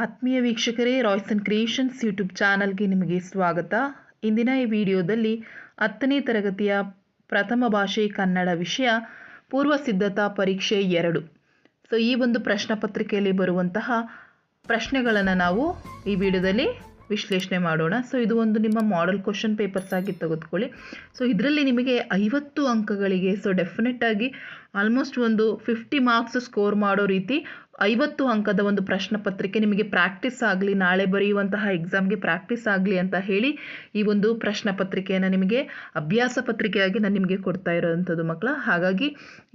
ಆತ್ಮೀಯ ವೀಕ್ಷಕರೇ, Royson creations YouTube ಚಾನಲ್ಗೆ ನಿಮಗೆ ಸ್ವಾಗತ. ಇಂದಿನ ಈ ವಿಡಿಯೋದಲ್ಲಿ ಹತ್ತನೇ ತರಗತಿಯ ಪ್ರಥಮ ಭಾಷೆ ಕನ್ನಡ ವಿಷಯ, ಪೂರ್ವ ಸಿದ್ಧತಾ ಪರೀಕ್ಷೆ ಎರಡು. ಸೊ ಈ ಒಂದು ಪ್ರಶ್ನೆ ಪತ್ರಿಕೆಯಲ್ಲಿ ಬರುವಂತಹ ಪ್ರಶ್ನೆಗಳನ್ನು ನಾವು ಈ ವಿಡಿಯೋದಲ್ಲಿ ವಿಶ್ಲೇಷಣೆ ಮಾಡೋಣ. ಸೊ ಇದು ಒಂದು ನಿಮ್ಮ ಮಾಡೆಲ್ ಕ್ವಶನ್ ಪೇಪರ್ಸ್ ಆಗಿ ತೆಗೆದುಕೊಳ್ಳಿ. ಸೊ ಇದರಲ್ಲಿ ನಿಮಗೆ ಐವತ್ತು ಅಂಕಗಳಿಗೆ ಸೊ ಡೆಫಿನೆಟ್ ಆಗಿ ಆಲ್ಮೋಸ್ಟ್ ಒಂದು ಫಿಫ್ಟಿ ಮಾರ್ಕ್ಸ್ ಸ್ಕೋರ್ ಮಾಡೋ ರೀತಿ ಐವತ್ತು ಅಂಕದ ಒಂದು ಪ್ರಶ್ನೆ ಪತ್ರಿಕೆ ನಿಮಗೆ ಪ್ರಾಕ್ಟೀಸ್ ಆಗಲಿ, ನಾಳೆ ಬರೆಯುವಂತಹ ಎಕ್ಸಾಮ್ಗೆ ಪ್ರಾಕ್ಟೀಸ್ ಆಗಲಿ ಅಂತ ಹೇಳಿ ಈ ಒಂದು ಪ್ರಶ್ನೆ ಪತ್ರಿಕೆಯನ್ನು ನಿಮಗೆ ಅಭ್ಯಾಸ ಪತ್ರಿಕೆಯಾಗಿ ನಾನು ನಿಮಗೆ ಕೊಡ್ತಾ ಇರೋವಂಥದ್ದು ಮಕ್ಕಳ. ಹಾಗಾಗಿ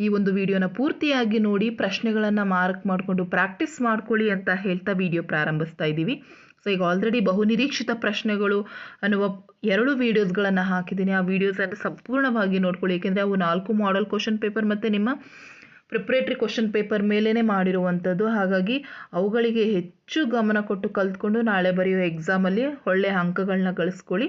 ಈ ಒಂದು ವಿಡಿಯೋನ ಪೂರ್ತಿಯಾಗಿ ನೋಡಿ, ಪ್ರಶ್ನೆಗಳನ್ನು ಮಾರ್ಕ್ ಮಾಡಿಕೊಂಡು ಪ್ರಾಕ್ಟೀಸ್ ಮಾಡ್ಕೊಳ್ಳಿ ಅಂತ ಹೇಳ್ತಾ ವಿಡಿಯೋ ಪ್ರಾರಂಭಿಸ್ತಾ ಇದ್ದೀವಿ. ಸೊ ಈಗ ಆಲ್ರೆಡಿ ಬಹುನಿರೀಕ್ಷಿತ ಪ್ರಶ್ನೆಗಳು ಅನ್ನುವ ಎರಡು ವೀಡಿಯೋಸ್ಗಳನ್ನು ಹಾಕಿದ್ದೀನಿ. ಆ ವೀಡಿಯೋಸನ್ನು ಸಂಪೂರ್ಣವಾಗಿ ನೋಡ್ಕೊಳ್ಳಿ. ಏಕೆಂದರೆ ಅವು ನಾಲ್ಕು ಮಾಡೆಲ್ ಕ್ವಶನ್ ಪೇಪರ್ ಮತ್ತು ನಿಮ್ಮ ಪ್ರಿಪ್ರೇಟ್ರಿ ಕ್ವಶನ್ ಪೇಪರ್ ಮೇಲೇ ಮಾಡಿರುವಂಥದ್ದು. ಹಾಗಾಗಿ ಅವುಗಳಿಗೆ ಹೆಚ್ಚು ಗಮನ ಕೊಟ್ಟು ಕಲ್ತ್ಕೊಂಡು ನಾಳೆ ಬರೆಯೋ ಎಕ್ಸಾಮಲ್ಲಿ ಒಳ್ಳೆಯ ಅಂಕಗಳನ್ನ ಗಳಿಸ್ಕೊಳ್ಳಿ.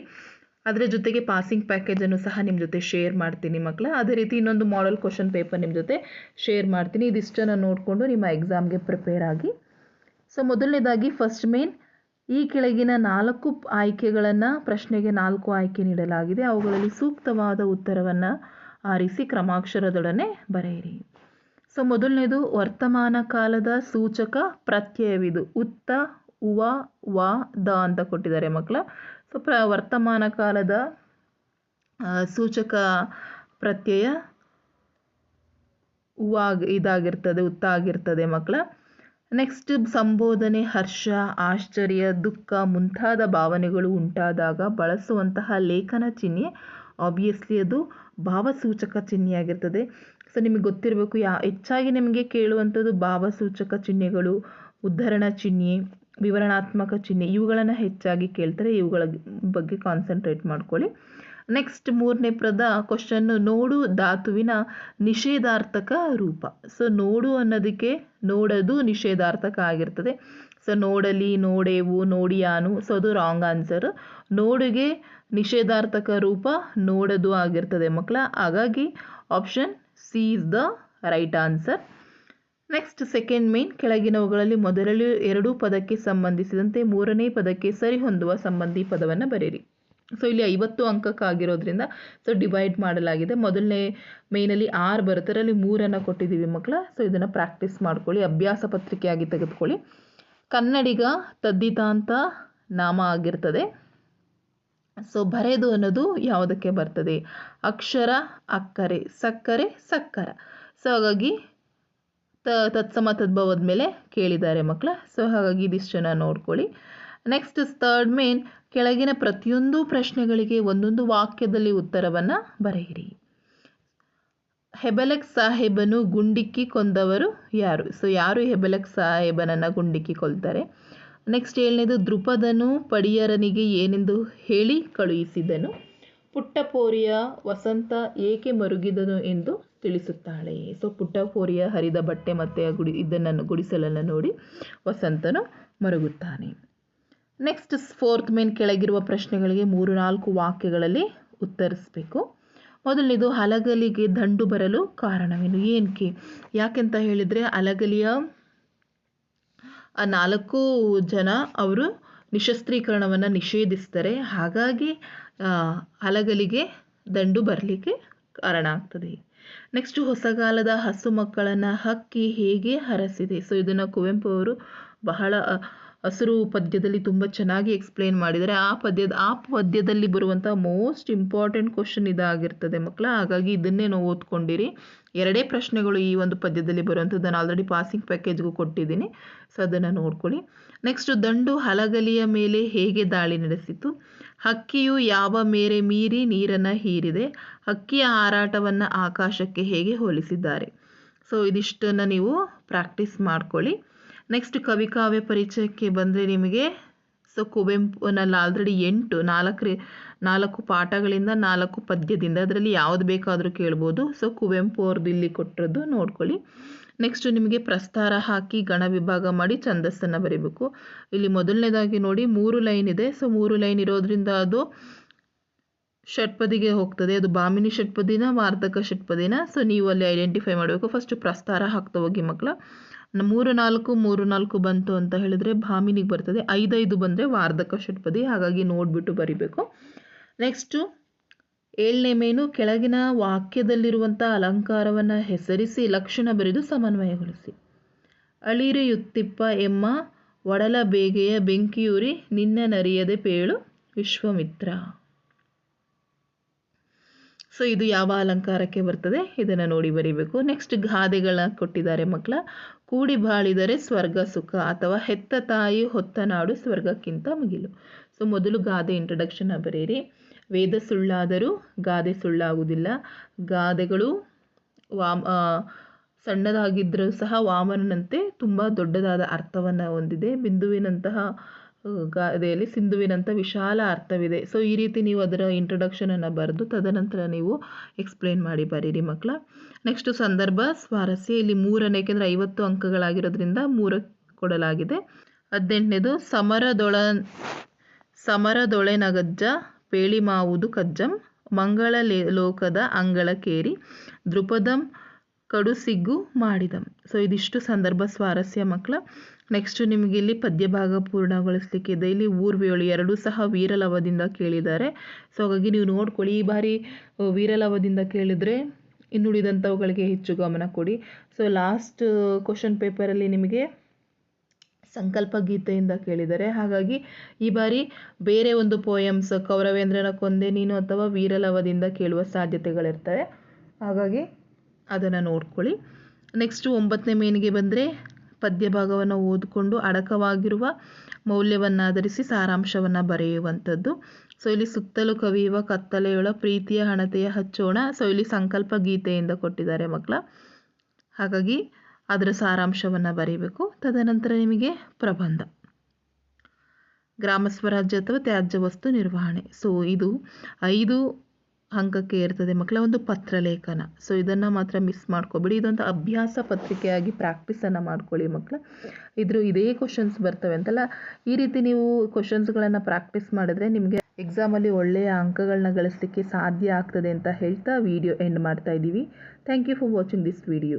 ಅದರ ಜೊತೆಗೆ ಪಾಸಿಂಗ್ ಪ್ಯಾಕೇಜನ್ನು ಸಹ ನಿಮ್ಮ ಜೊತೆ ಶೇರ್ ಮಾಡ್ತೀನಿ ಮಕ್ಕಳ ಅದೇ ರೀತಿ ಇನ್ನೊಂದು ಮಾಡೆಲ್ ಕ್ವಶನ್ ಪೇಪರ್ ನಿಮ್ಮ ಜೊತೆ ಶೇರ್ ಮಾಡ್ತೀನಿ. ಇದಿಷ್ಟನ್ನು ನೋಡಿಕೊಂಡು ನಿಮ್ಮ ಎಕ್ಸಾಮ್ಗೆ ಪ್ರಿಪೇರ್ ಆಗಿ. ಸೊ ಮೊದಲನೇದಾಗಿ ಫಸ್ಟ್ ಮೇನ್ ಈ ಕೆಳಗಿನ ನಾಲ್ಕು ಆಯ್ಕೆಗಳನ್ನು ಪ್ರಶ್ನೆಗೆ ನಾಲ್ಕು ಆಯ್ಕೆ ನೀಡಲಾಗಿದೆ. ಅವುಗಳಲ್ಲಿ ಸೂಕ್ತವಾದ ಉತ್ತರವನ್ನು ಆರಿಸಿ ಕ್ರಮಾಕ್ಷರದೊಡನೆ ಬರೆಯಿರಿ. ಸೊ, ಮೊದಲನೇದು, ವರ್ತಮಾನ ಕಾಲದ ಸೂಚಕ ಪ್ರತ್ಯಯವಿದು. ಉತ್ತ, ಉವ, ವ, ದ ಅಂತ ಕೊಟ್ಟಿದ್ದಾರೆ ಮಕ್ಕಳ. ಸೊ, ಪ್ರ, ವರ್ತಮಾನ ಕಾಲದ ಸೂಚಕ ಪ್ರತ್ಯಯ ಉವ ಇದಾಗಿರ್ತದೆ, ಉತ್ತ ಆಗಿರ್ತದೆ ಮಕ್ಕಳ. ನೆಕ್ಸ್ಟ್ ಸಂಬೋಧನೆ, ಹರ್ಷ, ಆಶ್ಚರ್ಯ, ದುಃಖ ಮುಂತಾದ ಭಾವನೆಗಳು ಉಂಟಾದಾಗ ಬಳಸುವಂತಹ ಲೇಖನ ಚಿಹ್ನೆ ಆಬ್ವಿಯಸ್ಲಿ ಅದು ಭಾವಸೂಚಕ ಚಿಹ್ನೆಯಾಗಿರ್ತದೆ. ಸೊ ನಿಮಗೆ ಗೊತ್ತಿರಬೇಕು, ಯಾ, ಹೆಚ್ಚಾಗಿ ನಿಮಗೆ ಕೇಳುವಂಥದ್ದು ಭಾವಸೂಚಕ ಚಿಹ್ನೆಗಳು, ಉದ್ಧರಣ ಚಿಹ್ನೆ, ವಿವರಣಾತ್ಮಕ ಚಿಹ್ನೆ, ಇವುಗಳನ್ನು ಹೆಚ್ಚಾಗಿ ಕೇಳ್ತಾರೆ. ಇವುಗಳ ಬಗ್ಗೆ ಕಾನ್ಸಂಟ್ರೇಟ್ ಮಾಡ್ಕೊಳ್ಳಿ. ನೆಕ್ಸ್ಟ್ ಮೂರನೇ ಪದ ಕ್ವಶನ್ನು ನೋಡು ಧಾತುವಿನ ನಿಷೇಧಾರ್ಥಕ ರೂಪ. ಸೊ ನೋಡು ಅನ್ನೋದಕ್ಕೆ ನೋಡೋದು ನಿಷೇಧಾರ್ಥಕ ಆಗಿರ್ತದೆ. ಸೊ ನೋಡಲಿ, ನೋಡೇವು, ನೋಡಿಯಾನು. ಸೊ ಅದು ರಾಂಗ್ ಆನ್ಸರ್ ನೋಡುಗೆ ನಿಷೇಧಾರ್ಥಕ ರೂಪ ನೋಡೋದು ಆಗಿರ್ತದೆ ಮಕ್ಕಳ. ಹಾಗಾಗಿ option C is the right answer next second main ಕೆಳಗಿನವುಗಳಲ್ಲಿ ಮೊದಲಲ್ಲಿ ಎರಡೂ ಪದಕ್ಕೆ ಸಂಬಂಧಿಸಿದಂತೆ ಮೂರನೇ ಪದಕ್ಕೆ ಸರಿಹೊಂದುವ ಸಂಬಂಧಿ ಪದವನ್ನು ಬರೆಯಿರಿ. ಸೊ ಇಲ್ಲಿ ಐವತ್ತು ಅಂಕಕ್ಕಾಗಿರೋದ್ರಿಂದ ಸೊ ಡಿವೈಡ್ ಮಾಡಲಾಗಿದೆ. ಮೊದಲನೇ ಮೇನಲ್ಲಿ ಆರು ಬರುತ್ತೆ. ಅದರಲ್ಲಿ ಮೂರನ್ನು ಕೊಟ್ಟಿದ್ದೀವಿ ಮಕ್ಕಳ. ಸೊ ಇದನ್ನು ಪ್ರಾಕ್ಟೀಸ್ ಮಾಡ್ಕೊಳ್ಳಿ. ಅಭ್ಯಾಸ ಪತ್ರಿಕೆಯಾಗಿ ತೆಗೆದುಕೊಳ್ಳಿ. ಕನ್ನಡಿಗ ತದ್ದಿತಾಂತ ನಾಮ ಆಗಿರ್ತದೆ. ಸೊ ಬರೆದು ಅನ್ನೋದು ಯಾವುದಕ್ಕೆ ಬರ್ತದೆ? ಅಕ್ಷರ, ಅಕ್ಕರೆ. ಸಕ್ಕರೆ, ಸಕ್ಕರ. ಸೊ ಹಾಗಾಗಿ ತ, ತತ್ಸಮ, ತದ್ಭವದ ಮೇಲೆ ಕೇಳಿದ್ದಾರೆ ಮಕ್ಕಳ. ಸೊ ಹಾಗಾಗಿ ಇದಿಷ್ಟನ್ನು ನೋಡ್ಕೊಳ್ಳಿ. ನೆಕ್ಸ್ಟ್ ಥರ್ಡ್ ಮೇನ್ ಕೆಳಗಿನ ಪ್ರತಿಯೊಂದು ಪ್ರಶ್ನೆಗಳಿಗೆ ಒಂದೊಂದು ವಾಕ್ಯದಲ್ಲಿ ಉತ್ತರವನ್ನು ಬರೆಯಿರಿ. ಹೆಬೆಲೆಕ್ ಸಾಹೇಬನು ಗುಂಡಿಕ್ಕಿ ಕೊಂದವರು ಯಾರು? ಸೊ ಯಾರು ಹೆಬೆಲೆಕ್ ಸಾಹೇಬನನ್ನು ಗುಂಡಿಕ್ಕಿ ಕೊಲ್ತಾರೆ? ನೆಕ್ಸ್ಟ್ ಏಳನೇದು ದೃಪದನು ಪಡಿಯರನಿಗೆ ಏನೆಂದು ಹೇಳಿ ಕಳುಹಿಸಿದನು. ಪುಟ್ಟಪೋರಿಯ ವಸಂತ ಏಕೆ ಮರುಗಿದನು ಎಂದು ತಿಳಿಸುತ್ತಾಳೆ. ಸೊ ಪುಟ್ಟಪೋರಿಯ ಹರಿದ ಬಟ್ಟೆ ಮತ್ತು ಗುಡಿ, ಇದನ್ನು ಗುಡಿಸಲನ್ನು ನೋಡಿ ವಸಂತನು ಮರುಗುತ್ತಾನೆ. ನೆಕ್ಸ್ಟ್ ಫೋರ್ತ್ ಮೇನ್ ಕೆಳಗಿರುವ ಪ್ರಶ್ನೆಗಳಿಗೆ ಮೂರು, ನಾಲ್ಕು ವಾಕ್ಯಗಳಲ್ಲಿ ಉತ್ತರಿಸಬೇಕು. ಮೊದಲನೇದು, ಹಲಗಲಿಗೆ ದಂಡು ಬರಲು ಕಾರಣವೇನು? ಏನಕ್ಕೆ ಯಾಕೆಂತ ಹೇಳಿದರೆ, ಹಲಗಲಿಯ, ಆ, ನಾಲ್ಕು ಜನ ಅವರು ನಿಶಸ್ತ್ರೀಕರಣವನ್ನು ನಿಷೇಧಿಸ್ತಾರೆ. ಹಾಗಾಗಿ ಹಲಗಲಿಗೆ ದಂಡು ಬರಲಿಕ್ಕೆ ಕಾರಣ ಆಗ್ತದೆ. ನೆಕ್ಸ್ಟ್ ಹೊಸಗಾಲದ ಹಸು ಮಕ್ಕಳನ್ನು ಹಕ್ಕಿ ಹೇಗೆ ಹರಸಿದೆ? ಸೊ ಇದನ್ನು ಕುವೆಂಪು ಅವರು ಬಹಳ ಹಸಿರು ಪದ್ಯದಲ್ಲಿ ತುಂಬ ಚೆನ್ನಾಗಿ ಎಕ್ಸ್ಪ್ಲೇನ್ ಮಾಡಿದ್ದಾರೆ. ಆ ಪದ್ಯದ, ಆ ಪದ್ಯದಲ್ಲಿ ಬರುವಂಥ ಮೋಸ್ಟ್ ಇಂಪಾರ್ಟೆಂಟ್ ಕ್ವಶನ್ ಇದಾಗಿರ್ತದೆ ಮಕ್ಕಳ. ಹಾಗಾಗಿ ಇದನ್ನೇ ನಾವು ಓದ್ಕೊಂಡಿರಿ. ಎರಡೇ ಪ್ರಶ್ನೆಗಳು ಈ ಒಂದು ಪದ್ಯದಲ್ಲಿ ಬರುವಂಥದ್ದು ನಾನು ಆಲ್ರೆಡಿ ಪಾಸಿಂಗ್ ಪ್ಯಾಕೇಜ್ಗೂ ಕೊಟ್ಟಿದ್ದೀನಿ. ಸೊ ಅದನ್ನು ನೋಡ್ಕೊಳ್ಳಿ. ನೆಕ್ಸ್ಟ್ ದಂಡು ಹಲಗಲಿಯ ಮೇಲೆ ಹೇಗೆ ದಾಳಿ ನಡೆಸಿತು? ಹಕ್ಕಿಯು ಯಾವ ಮೇರೆ ಮೀರಿ ನೀರನ್ನು ಹೀರಿದೆ? ಹಕ್ಕಿಯ ಹಾರಾಟವನ್ನು ಆಕಾಶಕ್ಕೆ ಹೇಗೆ ಹೋಲಿಸಿದ್ದಾರೆ? ಸೊ ಇದಿಷ್ಟನ್ನು ನೀವು ಪ್ರಾಕ್ಟೀಸ್ ಮಾಡ್ಕೊಳ್ಳಿ. ನೆಕ್ಸ್ಟ್ ಕವಿಕಾವ್ಯ ಪರಿಚಯಕ್ಕೆ ಬಂದರೆ ನಿಮಗೆ ಸೊ ಕುವೆಂಪುನಲ್ಲಿ ಆಲ್ರೆಡಿ ಎಂಟು ನಾಲ್ಕು ನಾಲ್ಕು ಪಾಠಗಳಿಂದ ನಾಲ್ಕು ಪದ್ಯದಿಂದ ಅದರಲ್ಲಿ ಯಾವುದು ಬೇಕಾದರೂ ಕೇಳ್ಬೋದು. ಸೊ ಕುವೆಂಪು ಅವ್ರದ್ದು ಇಲ್ಲಿ ಕೊಟ್ಟಿರೋದು ನೋಡ್ಕೊಳ್ಳಿ. ನೆಕ್ಸ್ಟ್ ನಿಮಗೆ ಪ್ರಸ್ತಾರ ಹಾಕಿ ಗಣ ವಿಭಾಗ ಮಾಡಿ ಛಂದಸ್ಸನ್ನು ಬರೀಬೇಕು. ಇಲ್ಲಿ ಮೊದಲನೇದಾಗಿ ನೋಡಿ, ಮೂರು ಲೈನ್ ಇದೆ. ಸೊ ಮೂರು ಲೈನ್ ಇರೋದ್ರಿಂದ ಅದು ಷಟ್ಪದಿಗೆ ಹೋಗ್ತದೆ. ಅದು ಬಾಮಿನಿ ಷಟ್ಪದಿನ, ವಾರ್ಧಕ ಷಟ್ಪದಿನ. ಸೊ ನೀವು ಅಲ್ಲಿ ಐಡೆಂಟಿಫೈ ಮಾಡಬೇಕು. ಫಸ್ಟ್ ಪ್ರಸ್ತಾರ ಹಾಕ್ತಾ ಹೋಗಿ ಮಕ್ಕಳ. ಮೂರು ನಾಲ್ಕು ಮೂರು ನಾಲ್ಕು ಬಂತು ಅಂತ ಹೇಳಿದ್ರೆ ಭಾಮಿನಿಗೆ ಬರ್ತದೆ. ಐದೈದು ಬಂದರೆ ವಾರ್ಧಕ ಷಟ್ಪದಿ. ಹಾಗಾಗಿ ನೋಡಿಬಿಟ್ಟು ಬರಿಬೇಕು. ನೆಕ್ಸ್ಟು ಏಳನೇ ಮೇನು, ಕೆಳಗಿನ ವಾಕ್ಯದಲ್ಲಿರುವಂಥ ಅಲಂಕಾರವನ್ನು ಹೆಸರಿಸಿ, ಲಕ್ಷಣ ಬರೆದು ಸಮನ್ವಯಗೊಳಿಸಿ. ಅಳಿರಿಯುತ್ತಿಪ್ಪ ಎಮ್ಮ, ಒಡಲ ಬೇಗೆಯ ಬೆಂಕಿಯೂರಿ, ನಿನ್ನ ನರಿಯದೆ ಪೇಳು, ವಿಶ್ವಮಿತ್ರ. ಸೊ ಇದು ಯಾವ ಅಲಂಕಾರಕ್ಕೆ ಬರ್ತದೆ? ಇದನ್ನು ನೋಡಿ ಬರೀಬೇಕು. ನೆಕ್ಸ್ಟ್ ಗಾದೆಗಳ ಕೊಟ್ಟಿದ್ದಾರೆ ಮಕ್ಕಳ. ಕೂಡಿ ಬಾಳಿದರೆ ಸ್ವರ್ಗ ಸುಖ ಅಥವಾ ಹೆತ್ತ ತಾಯಿ ಹೊತ್ತ ನಾಡು ಸ್ವರ್ಗಕ್ಕಿಂತ ಮುಗಿಲು. ಸೊ ಮೊದಲು ಗಾದೆ ಇಂಟ್ರಡಕ್ಷನ್ ಬರೀರಿ. ವೇದ ಸುಳ್ಳಾದರೂ ಗಾದೆ ಸುಳ್ಳಾಗುವುದಿಲ್ಲ. ಗಾದೆಗಳು ವಾಮ ಸಣ್ಣದಾಗಿದ್ದರೂ ಸಹ ವಾಮನನಂತೆ ತುಂಬ ದೊಡ್ಡದಾದ ಅರ್ಥವನ್ನು ಹೊಂದಿದೆ. ಬಿಂದುವಿನಂತಹ ಗಾದೆಯಲ್ಲಿ ಸಿಂಧುವಿನಂಥ ವಿಶಾಲ ಅರ್ಥವಿದೆ. ಸೊ ಈ ರೀತಿ ನೀವು ಅದರ ಇಂಟ್ರೊಡಕ್ಷನನ್ನು ಬರೆದು ತದನಂತರ ನೀವು ಎಕ್ಸ್ಪ್ಲೇನ್ ಮಾಡಿ ಬರೀರಿ ಮಕ್ಕಳ. ನೆಕ್ಸ್ಟು ಸಂದರ್ಭ, ಸ್ವಾರಸ್ಯ. ಇಲ್ಲಿ ಮೂರನೇ, ಏಕೆಂದರೆ ಐವತ್ತು ಅಂಕಗಳಾಗಿರೋದ್ರಿಂದ ಮೂರು ಕೊಡಲಾಗಿದೆ. ಹದಿನೆಂಟನೇದು, ಸಮರದೊಳ, ಸಮರದೊಳೇನಗಜ್ಜ ಪೇಳಿ ಮಾವುದು ಕಜ್ಜಂ, ಮಂಗಳ ಲೋಕದ ಅಂಗಳ ಕೇರಿ ದೃಪದಂ ಕಡುಸಿಗ್ಗು ಮಾಡಿದಂ. ಸೊ ಇದಿಷ್ಟು ಸಂದರ್ಭ ಸ್ವಾರಸ್ಯ ಮಕ್ಕಳ. ನೆಕ್ಸ್ಟ್ ನಿಮಗೆ ಇಲ್ಲಿ ಪದ್ಯ ಭಾಗ ಇದೆ. ಇಲ್ಲಿ ಊರ್ವೇಳು ಎರಡೂ ಸಹ ವೀರಲವದಿಂದ ಕೇಳಿದ್ದಾರೆ. ಸೊ ಹಾಗಾಗಿ ನೀವು ನೋಡ್ಕೊಳ್ಳಿ. ಈ ಬಾರಿ ವೀರಲವದಿಂದ ಕೇಳಿದರೆ ಇನ್ನುಳಿದಂಥವುಗಳಿಗೆ ಹೆಚ್ಚು ಗಮನ ಕೊಡಿ. ಸೊ ಲಾಸ್ಟ್ ಕ್ವಶನ್ ಪೇಪರಲ್ಲಿ ನಿಮಗೆ ಸಂಕಲ್ಪ ಗೀತೆಯಿಂದ ಕೇಳಿದ್ದಾರೆ. ಹಾಗಾಗಿ ಈ ಬಾರಿ ಬೇರೆ ಒಂದು ಪೋಯಮ್ಸ್ ಕೌರವೇಂದ್ರನ ಕೊಂದೆ ನೀನು ಅಥವಾ ವೀರಲವದಿಂದ ಕೇಳುವ ಸಾಧ್ಯತೆಗಳಿರ್ತವೆ. ಹಾಗಾಗಿ ಅದನ್ನು ನೋಡ್ಕೊಳ್ಳಿ. ನೆಕ್ಸ್ಟು ಒಂಬತ್ತನೇ ಮೇನಿಗೆ ಬಂದರೆ ಪದ್ಯ ಭಾಗವನ್ನು ಓದಿಕೊಂಡು ಅಡಕವಾಗಿರುವ ಮೌಲ್ಯವನ್ನಾಧರಿಸಿ ಸಾರಾಂಶವನ್ನು ಬರೆಯುವಂಥದ್ದು. ಸೊ ಇಲ್ಲಿ ಸುತ್ತಲೂ ಕವಿಯುವ ಕತ್ತಲೆಯೊಳ ಪ್ರೀತಿಯ ಹಣತೆಯ ಹಚ್ಚೋಣ ಸೊ ಇಲ್ಲಿ ಸಂಕಲ್ಪ ಗೀತೆಯಿಂದ ಕೊಟ್ಟಿದ್ದಾರೆ ಮಕ್ಕಳ. ಹಾಗಾಗಿ ಅದರ ಸಾರಾಂಶವನ್ನು ಬರೀಬೇಕು. ತದನಂತರ ನಿಮಗೆ ಪ್ರಬಂಧ. ಗ್ರಾಮ ಸ್ವರಾಜ್ಯ ಅಥವಾ ತ್ಯಾಜ್ಯ ವಸ್ತು ನಿರ್ವಹಣೆ. ಸೊ ಇದು ಐದು ಅಂಕಕ್ಕೆ ಇರ್ತದೆ ಮಕ್ಕಳ ಒಂದು ಪತ್ರಲೇಖನ. ಸೊ ಇದನ್ನು ಮಾತ್ರ ಮಿಸ್ ಮಾಡ್ಕೋಬೇಡಿ. ಇದೊಂದು ಅಭ್ಯಾಸ ಪತ್ರಿಕೆಯಾಗಿ ಪ್ರಾಕ್ಟೀಸನ್ನು ಮಾಡ್ಕೊಳ್ಳಿ ಮಕ್ಕಳ. ಇದ್ರ ಇದೇ ಕ್ವಶನ್ಸ್ ಬರ್ತವೆ ಅಂತಲ್ಲ? ಈ ರೀತಿ ನೀವು ಕ್ವಶನ್ಸ್ಗಳನ್ನು ಪ್ರಾಕ್ಟೀಸ್ ಮಾಡಿದ್ರೆ ನಿಮಗೆ ಎಕ್ಸಾಮಲ್ಲಿ ಒಳ್ಳೆಯ ಅಂಕಗಳನ್ನ ಗಳಿಸಲಿಕ್ಕೆ ಸಾಧ್ಯ ಆಗ್ತದೆ ಅಂತ ಹೇಳ್ತಾ ವಿಡಿಯೋ ಎಂಡ್ ಮಾಡ್ತಾ ಇದ್ದೀವಿ. Thank you for watching this video